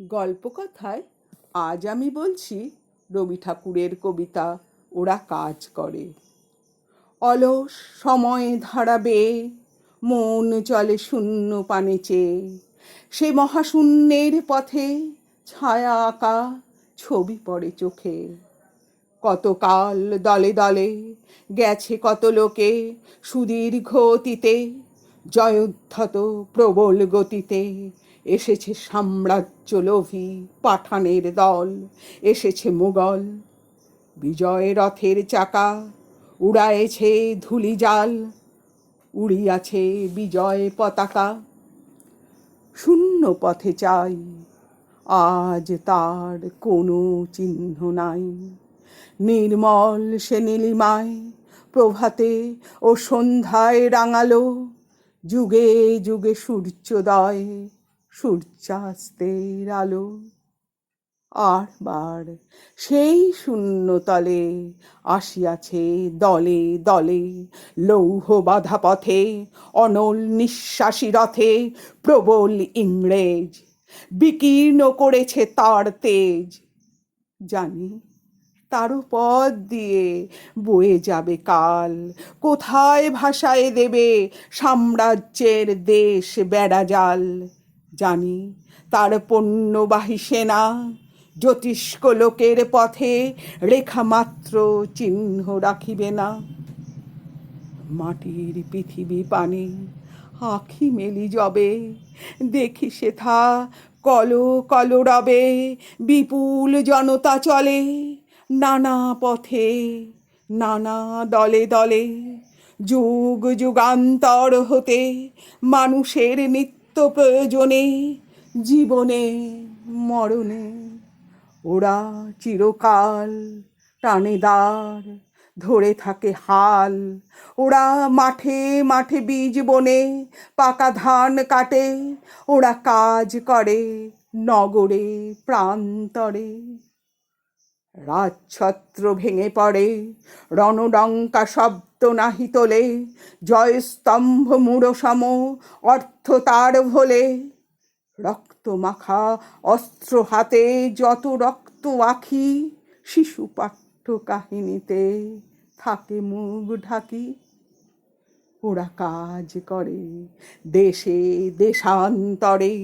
গল্পকথায় আজ আমি বলছি রবি ঠাকুরের কবিতা, ওরা কাজ করে। অলস সময় ধারাবে, মন চলে শূন্য পানে চেয়ে। সে মহাশূন্যের পথে ছায়া আঁকা ছবি পড়ে চোখে। কতকাল দলে দলে গেছে কত লোকে সুদীর্ঘ অতীতে, জয়োদ্ধত প্রবল গতিতে। এসেছে সাম্রাজ্য লোভী পাঠানের দল, এসেছে মুঘল বিজয় রথের চাকা, উড়ায়েছে ধুলি জাল উড়িয়াছে বিজয় পতাকা। শূন্য পথে চাই, আজ তার কোনো চিহ্ন নাই। নির্মল সে নীলিমায় প্রভাতে ও সন্ধ্যায় রাঙালো, যুগে যুগে সূর্যোদয়। সূর্যাস্তের আলো। আর বার সেই শূন্যতলে আসিয়াছে দলে দলে লৌহ বাধা পথে, অনল নিঃশ্বাসী রথে প্রবল ইংরেজ বিকীর্ণ করেছে তার তেজ। জানি তারও পথ দিয়ে বয়ে যাবে কাল, কোথায় ভাষায় দেবে সাম্রাজ্যের দেশ বেড়াজাল। জানি তার পণ্যবাহী সেনা জ্যোতিষ্ক লোকের পথে রেখা মাত্র চিহ্ন রাখিবে না। মাটির পৃথিবী পানে আখি মেলি যবে দেখি সেথা কল কল রবে বিপুল জনতা চলে, নানা পথে, নানা দলে দলে। যুগ যুগান্তর হতে মানুষের নিত্য প্রয়োজনে জীবনে, মরণে। ওরা চিরকাল টানেদার ধরে থাকে হাল। ওরা মাঠে মাঠে বীজ বনে, পাকা ধান কাটে। ওরা কাজ করে নগরে, প্রান্তরে। রাজছত্র ভেঙে পড়ে, রণডঙ্কা শব্দ নাহি তোলে, জয়স্তম্ভ মূঢ় সম অর্থ তার ভোলে। রক্ত মাখা অস্ত্র হাতে যত রক্ত আখি, শিশু পাঠ্য কাহিনীতে থাকে মুখ ঢাকি। ওরা কাজ করে দেশে, দেশান্তরে,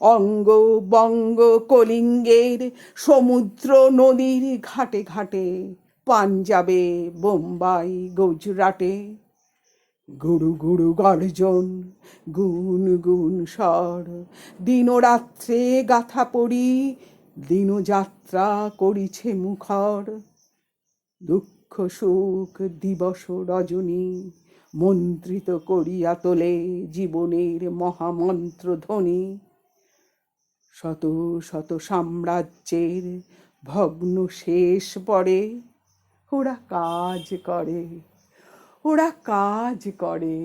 অঙ্গ বঙ্গ কলিঙ্গের সমুদ্র নদীর ঘাটে ঘাটে, পাঞ্জাবে, বোম্বাই, গুজরাটে। গুরু গুরু গর্জন, গুন গুন স্বর, দিনরাত্রে গাথা পড়ি, দিনযাত্রা করিছে মুখর। দুঃখ সুখ দিবস রজনী। মন্ত্রিত করিয়া তোলে জীবনের মহামন্ত্র ধ্বনি শত শত সাম্রাজ্যের ভগ্ন শেষ পরে ওরা কাজ করে, ওরা কাজ করে।